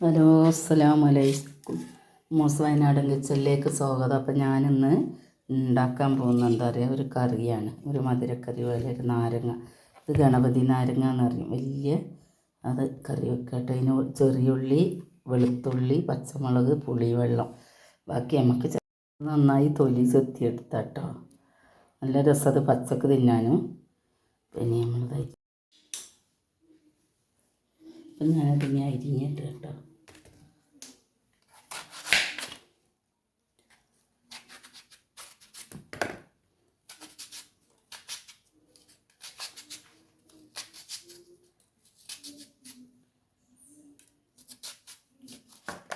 Hello അസ്സലാമു അലൈക്കും MOS വയനാടൻ കിച്ചണിലേക്ക് സ്വാഗതം. അപ്പം ഞാനിന്ന് ഉണ്ടാക്കാൻ പോകുന്ന എന്താ പറയുക ഒരു കറിയാണ്. ഒരു മധുരക്കറി പോലെ ഒരു നാരങ്ങ. ഇത് ഗണപതി നാരങ്ങ എന്ന് പറയും. വലിയ അത് കറി വെക്കട്ടെ അതിന് ചെറിയുള്ളി വെളുത്തുള്ളി പച്ചമുളക് പുളിവെള്ളം. ബാക്കി നമുക്ക് നന്നായി തൊലി ചെത്തിയെടുത്താട്ടോ നല്ല രസം അത് പച്ചക്ക് തിന്നാനും. പിന്നെ നമ്മൾ അപ്പം ഞാനതിനെ അരിഞ്ഞിട്ട് കേട്ടോ.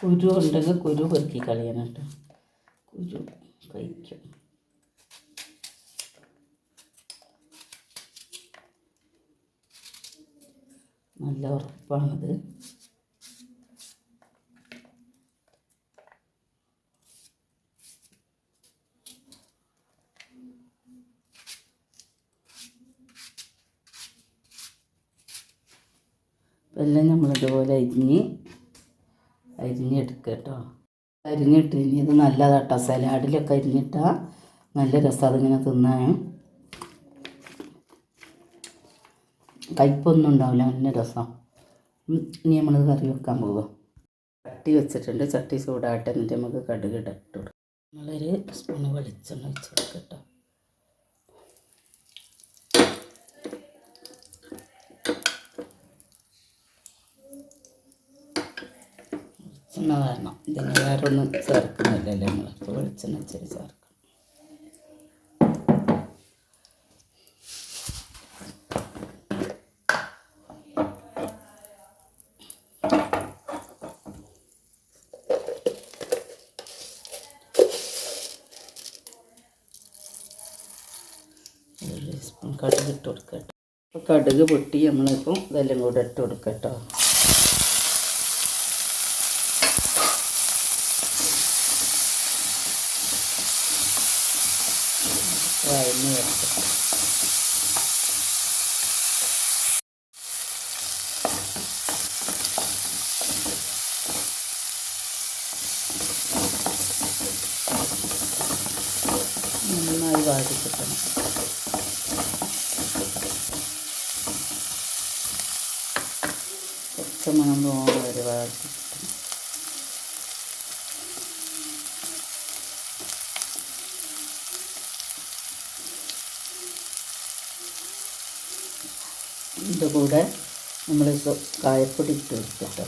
കുരു ഉണ്ടെങ്കിൽ കുരു പെറുക്കി കളയണം കേട്ടോ. കുരു കഴിക്കും. നല്ല ഉറപ്പാണത്. എല്ലാം നമ്മളിതുപോലെ അരിഞ്ഞ് അരിഞ്ഞെടുക്കുക കേട്ടോ. അരിഞ്ഞിട്ട് ഇനി ഇത് നല്ലതാട്ടോ. സലാഡിലൊക്കെ അരിഞ്ഞിട്ടാൽ നല്ല രസം അതിങ്ങനെ തിന്നാൻ. കയ്പൊന്നും ഉണ്ടാവില്ല നല്ല രസം. ഇനി നമ്മൾ കറി വെക്കാൻ പോകും ചട്ടി വെച്ചിട്ടുണ്ട്. ചട്ടി ചൂടാട്ടെ എന്നിട്ട് നമുക്ക് കടുക് ഇട്ട് കൊടുക്കാം. നമ്മളൊരു സ്പൂണ് വെളിച്ചെണ്ണ വെച്ച് കൊടുക്കാം വെളിച്ചെണ്ണ വേണം ഇതിന് വേറെ ഒന്നും ചേർക്കുന്നില്ലല്ലോ നമ്മൾ അപ്പോൾ വെളിച്ചെണ്ണ ഇച്ചിരി ചേർക്കാം ഒരു സ്പൂൺ കടുക് ഇട്ട് കൊടുക്കട്ടോ അപ്പോൾ കടുക് പൊട്ടി നമ്മളിപ്പോൾ ഇതെല്ലാം കൂടെ ഇട്ട് കൊടുക്കട്ടോ വഴഞ്ഞ് നന്നായി വാടി കിട്ടണം കുറച്ച് മണം പോകുന്ന വരെ ഇതിന്റെ കൂടെ നമ്മൾ കായപ്പൊടി ഇട്ട് വെച്ചിട്ടോ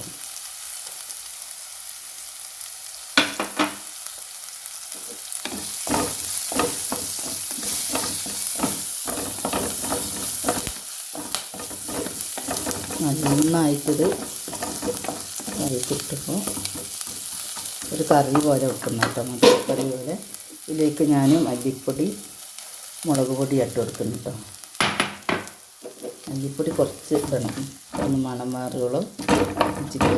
നന്നായിട്ടത് കറി കിട്ടുമ്പോൾ ഒരു കറി പോലെ വെക്കുന്ന കേട്ടോ മധുരക്കറി പോലെ. ഇതിലേക്ക് ഞാൻ മല്ലിപ്പൊടി മുളക് പൊടി ഇട്ട് കൊടുക്കുന്നു കേട്ടോ. മല്ലിപ്പൊടി കുറച്ച് ഇടണം. ഒന്ന് മണം മാറുകളോ ചിക്കൻ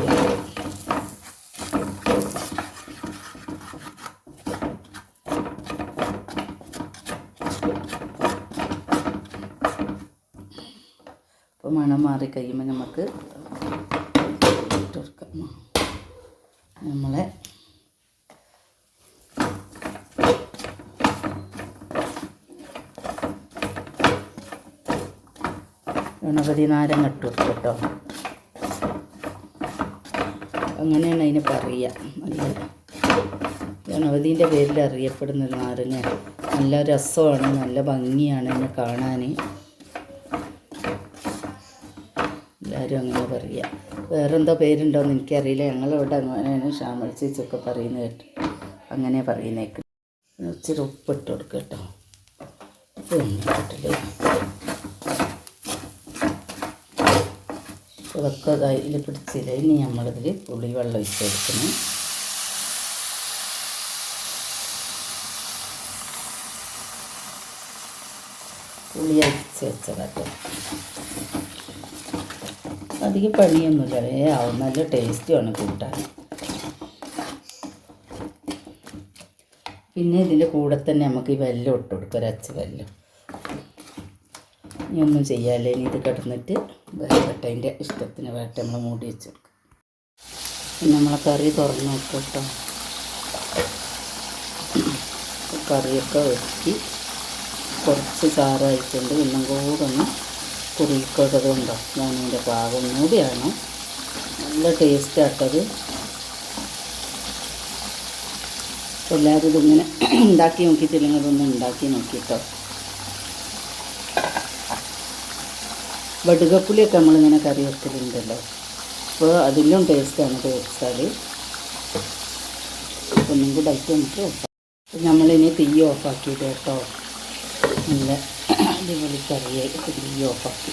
അപ്പോൾ മണം മാറി കഴിയുമ്പോൾ നമുക്ക് നമ്മളെ ഗണപതി ഇട്ട് കൊടുക്കും കേട്ടോ. അങ്ങനെയാണ് അതിന് പറയുക. ഗണപതിന്റെ പേരിൽ അറിയപ്പെടുന്ന നാരങ്ങ. നല്ല രസമാണ് നല്ല ഭംഗിയാണ് അതിനെ കാണാൻ. എല്ലാവരും അങ്ങനെ പറയുക. വേറെന്തോ പേരുണ്ടോയെന്ന് എനിക്കറിയില്ല. ഞങ്ങളിവിടെ അങ്ങനെയാണ് ഷാമൾ ചേച്ചൊക്കെ പറയുന്നത് കേട്ടോ അങ്ങനെ പറയുന്നേക്ക്. ഇച്ചിരി ഉപ്പിട്ട് കൊടുക്കുക കേട്ടോ. ഉപ്പ് ഇതൊക്കെ അതിൽ പിടിച്ചില്ല ഇനി നമ്മളിതിൽ പുളി വെള്ളം ഒഴിച്ച് കൊടുക്കണം പുളി അരിച്ച് വെച്ചതാട്ടോ. അധികം പണിയൊന്നുമില്ല. ആവും. നല്ല ടേസ്റ്റുമാണ് കൂട്ടാൻ. പിന്നെ ഇതിന്റെ കൂടെ തന്നെ നമുക്ക് ഈ വെല്ലം ഇട്ട് കൊടുക്കാം. ഒരച്ച് വെല്ലം. ഇനി ഒന്നും ചെയ്യാല്ലേ ഇനി ഇത് കിടന്നിട്ട് വേകട്ടെ ഇഷ്ടത്തിന് വേട്ട നമ്മൾ മൂടി വെച്ചെടുക്കും. പിന്നെ നമ്മളെ കറി തുറന്ന് നോക്കും കേട്ടോ. കറിയൊക്കെ വെച്ചി കുറച്ച് ചാറായിട്ടുണ്ട്. ഇന്നും കൂടെ ഒന്ന് കുറിക്കൊട്ടതുണ്ടോ ഞാനിതിന്റെ പാകം കൂടിയാണ് നല്ല ടേസ്റ്റ് ആട്ടത് എല്ലാവരും ഇതിങ്ങനെ ഉണ്ടാക്കി നോക്കിയിട്ടില്ലെങ്കിൽ അതൊന്നും ഉണ്ടാക്കി നോക്കിട്ടോ. വടുകപ്പുളിയൊക്കെ നമ്മളിങ്ങനെ കറി വെക്കലുണ്ടല്ലോ. അപ്പോൾ അതിലും ടേസ്റ്റാണ് ഇത് വെച്ചാൽ ഒന്നും കൂടെ ആയിട്ട് നമുക്ക് ഓഫാക്കാം നമ്മളിനി തീ ഓഫാക്കിയിട്ട് കേട്ടോ. നല്ല അടിപൊളി കറിയായി തീ ഓഫാക്കി